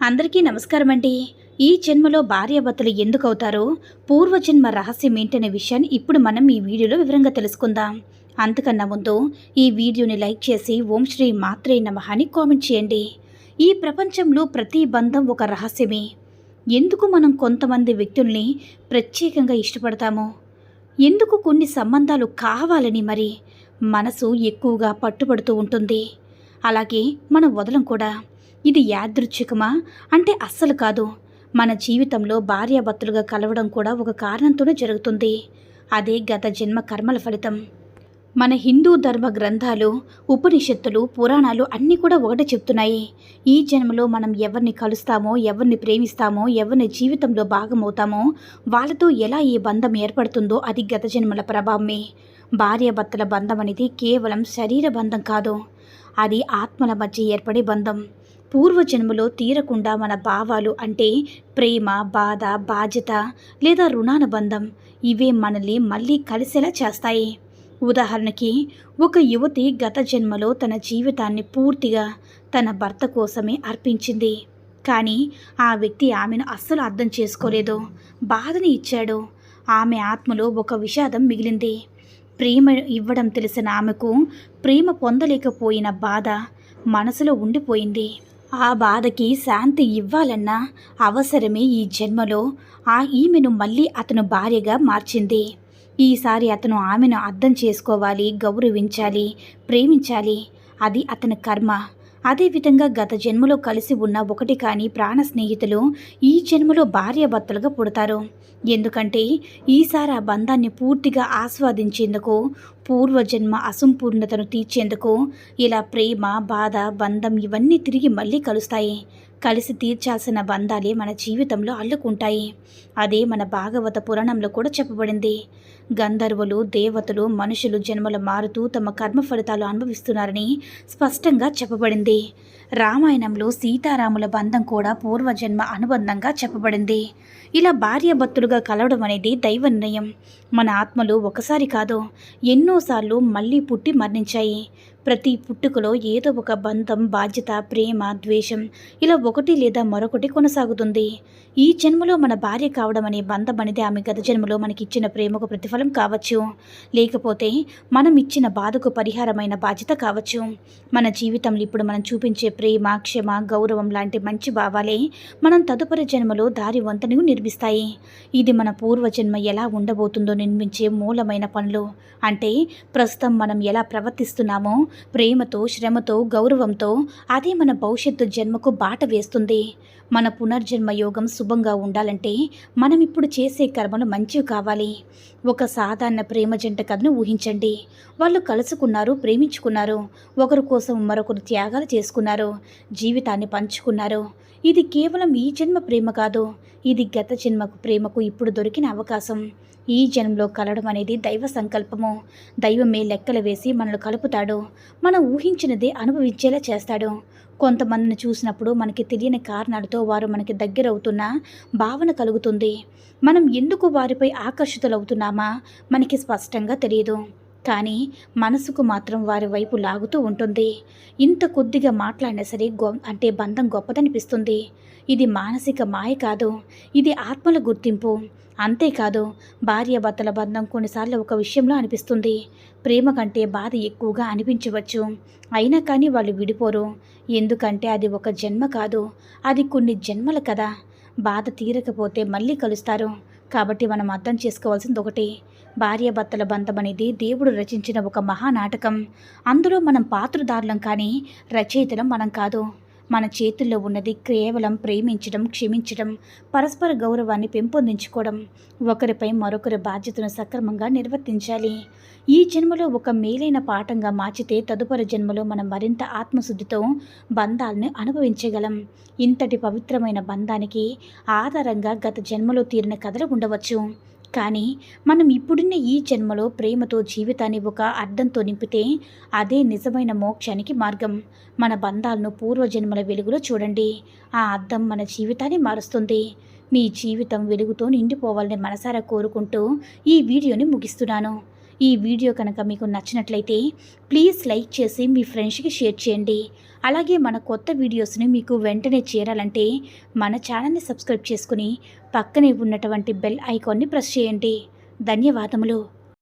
అందరికీ నమస్కారం అండి ఈ జన్మలో భార్యాభర్తలు ఎందుకు అవుతారో పూర్వజన్మ రహస్యం ఏంటనే విషయాన్ని ఇప్పుడు మనం ఈ వీడియోలో వివరంగా తెలుసుకుందాం. అంతకన్నా ముందు ఈ వీడియోని లైక్ చేసి ఓం శ్రీ మాత్రే నమ అని కామెంట్ చేయండి. ఈ ప్రపంచంలో ప్రతి బంధం ఒక రహస్యమే. ఎందుకు మనం కొంతమంది వ్యక్తుల్ని ప్రత్యేకంగా ఇష్టపడతామో? ఎందుకు కొన్ని సంబంధాలు కావాలని మరి మనసు ఎక్కువగా పట్టుబడుతూ ఉంటుంది? అలాగే మనం వదలం కూడా. ఇది యాదృచ్ఛికమా? అంటే అస్సలు కాదు. మన జీవితంలో భార్యాభర్తలుగా కలవడం కూడా ఒక కారణంతోనే జరుగుతుంది. అదే గత జన్మ కర్మల ఫలితం. మన హిందూ ధర్మ గ్రంథాలు ఉపనిషత్తులు పురాణాలు అన్నీ కూడా ఒకటే చెప్తున్నాయి. ఈ జన్మలో మనం ఎవరిని కలుస్తామో ఎవరిని ప్రేమిస్తామో ఎవరిని జీవితంలో భాగమవుతామో వాళ్ళతో ఎలా ఈ బంధం ఏర్పడుతుందో అది గత జన్మల ప్రభావమే. భార్యాభర్తల బంధం అనేది కేవలం శరీర బంధం కాదు. అది ఆత్మల మధ్య ఏర్పడే బంధం. పూర్వజన్మలో తీరకుండా మన భావాలు అంటే ప్రేమ బాధ బాధ్యత లేదా రుణానుబంధం ఇవే మనల్ని మళ్ళీ కలిసేలా చేస్తాయి. ఉదాహరణకి ఒక యువతి గత జన్మలో తన జీవితాన్ని పూర్తిగా తన భర్త కోసమే అర్పించింది. కానీ ఆ వ్యక్తి ఆమెను అస్సలు అర్థం చేసుకోలేదు. బాధని ఇచ్చాడు. ఆమె ఆత్మలో ఒక విషాదం మిగిలింది. ప్రేమ ఇవ్వడం తెలిసిన ఆమెకు ప్రేమ పొందలేకపోయిన బాధ మనసులో ఉండిపోయింది. ఆ బాధకి శాంతి ఇవ్వాలన్న అవసరమే ఈ జన్మలో. ఆ ఈమెను మళ్ళీ అతను భార్యగా మార్చింది. ఈసారి అతను ఆమెను అర్థం చేసుకోవాలి గౌరవించాలి ప్రేమించాలి. అది అతని కర్మ. అదేవిధంగా గత జన్మలో కలిసి ఉన్న ఒకటి కాని ప్రాణ స్నేహితులు ఈ జన్మలో భార్యాభర్తలుగా పుడతారు. ఎందుకంటే ఈసారి ఆ బంధాన్ని పూర్తిగా ఆస్వాదించేందుకు పూర్వజన్మ అసంపూర్ణతను తీర్చేందుకు ఇలా ప్రేమ బాధ బంధం ఇవన్నీ తిరిగి మళ్ళీ కలుస్తాయి. కలిసి తీర్చాల్సిన బంధాలే మన జీవితంలో అల్లుకుంటాయి. అదే మన భాగవత పురాణంలో కూడా చెప్పబడింది. గంధర్వులు దేవతలు మనుషులు జన్మలు మారుతూ తమ కర్మ ఫలితాలు అనుభవిస్తున్నారని స్పష్టంగా చెప్పబడింది. రామాయణంలో సీతారాముల బంధం కూడా పూర్వజన్మ అనుబంధంగా చెప్పబడింది. ఇలా భార్యాభర్తలుగా కలవడం అనేది దైవ నిర్ణయం. మన ఆత్మలు ఒకసారి కాదు ఎన్నోసార్లు మళ్ళీ పుట్టి మరణించాయి. ప్రతి పుట్టుకలో ఏదో ఒక బంధం బాధ్యత ప్రేమ ద్వేషం ఇలా ఒకటి లేదా మరొకటి కొనసాగుతుంది. ఈ జన్మలో మన భార్య కావడం అనే బంధం అనేది ఆమె గత జన్మలో మనకి ఇచ్చిన ప్రేమకు ప్రతిఫలం కావచ్చు. లేకపోతే మనం ఇచ్చిన బాధకు పరిహారమైన బాధ్యత కావచ్చు. మన జీవితంలో ఇప్పుడు మనం చూపించే ప్రేమ క్షమ గౌరవం లాంటి మంచి భావాలే మనం తదుపరి జన్మలో దారి వంతెనను నిర్మిస్తాయి. ఇది మన పూర్వజన్మ ఎలా ఉండబోతుందో నిర్మించే మూలమైన పనులు. అంటే ప్రస్తుతం మనం ఎలా ప్రవర్తిస్తున్నామో ప్రేమతో శ్రమతో గౌరవంతో అదే మన భవిష్యత్తు జన్మకు బాట వేస్తుంది. మన పునర్జన్మ యోగం శుభంగా ఉండాలంటే మనం ఇప్పుడు చేసే కర్మలు మంచివి కావాలి. ఒక సాధారణ ప్రేమ జంట కథను ఊహించండి. వాళ్ళు కలుసుకున్నారు ప్రేమించుకున్నారు ఒకరి కోసం మరొకరు త్యాగాలు చేసుకున్నారు జీవితాన్ని పంచుకున్నారు. ఇది కేవలం ఈ జన్మ ప్రేమ కాదు ఇది గత జన్మకు ప్రేమకు ఇప్పుడు దొరికిన అవకాశం. ఈ జన్మలో కలడం అనేది దైవ సంకల్పము. దైవమే లెక్కలు వేసి మనల్ని కలుపుతాడు. మనం ఊహించినదే అనుభవించేలా చేస్తాడు. కొంతమందిని చూసినప్పుడు మనకి తెలియని కారణాలతో వారు మనకి దగ్గరవుతున్న భావన కలుగుతుంది. మనం ఎందుకు వారిపై ఆకర్షితులవుతున్నామా? మనకి స్పష్టంగా తెలియదు. కానీ మనసుకు మాత్రం వారి వైపు లాగుతూ ఉంటుంది. ఇంత కొద్దిగా మాట్లాడినా సరే గొ అంటే బంధం గొప్పదనిపిస్తుంది. ఇది మానసిక మాయ కాదు. ఇది ఆత్మల గుర్తింపు. అంతేకాదు భార్యాభర్తల బంధం కొన్నిసార్లు ఒక విషయంలో అనిపిస్తుంది. ప్రేమ కంటే బాధ ఎక్కువగా అనిపించవచ్చు. అయినా కానీ వాళ్ళు విడిపోరు. ఎందుకంటే అది ఒక జన్మ కాదు. అది కొన్ని జన్మల కదా బాధ తీరకపోతే మళ్ళీ కలుస్తారు. కాబట్టి మనం అర్థం చేసుకోవాల్సింది ఒకటి భార్యాభర్తల బంధం అనేది దేవుడు రచించిన ఒక మహానాటకం. అందులో మనం పాత్రదారులం కానీ రచయితలం మనం కాదు. మన చేతుల్లో ఉన్నది కేవలం ప్రేమించడం క్షమించడం పరస్పర గౌరవాన్ని పెంపొందించుకోవడం ఒకరిపై మరొకరి బాధ్యతను సక్రమంగా నిర్వర్తించాలి. ఈ జన్మలో ఒక మేలైన పాఠంగా మార్చితే తదుపరి జన్మలో మనం మరింత ఆత్మశుద్ధితో బంధాలను అనుభవించగలం. ఇంతటి పవిత్రమైన బంధానికి ఆధారంగా గత జన్మలో తీరిన కథలు ఉండవచ్చు. కానీ మనం ఇప్పుడున్న ఈ జన్మలో ప్రేమతో జీవితాన్ని ఒక అర్థంతో నింపితే అదే నిజమైన మోక్షానికి మార్గం. మన బంధాలను పూర్వజన్మల వెలుగులో చూడండి. ఆ అర్థం మన జీవితాన్ని మారుస్తుంది. మీ జీవితం వెలుగుతో నిండిపోవాలని మనసారా కోరుకుంటూ ఈ వీడియోని ముగిస్తున్నాను. ఈ వీడియో కనుక మీకు నచ్చినట్లయితే ప్లీజ్ లైక్ చేసి మీ ఫ్రెండ్స్కి షేర్ చేయండి. అలాగే మన కొత్త వీడియోస్ని మీకు వెంటనే చేరాలంటే మన ఛానల్ని సబ్స్క్రైబ్ చేసుకుని పక్కనే ఉన్నటువంటి బెల్ ఐకాన్ని ప్రెస్ చేయండి. ధన్యవాదములు.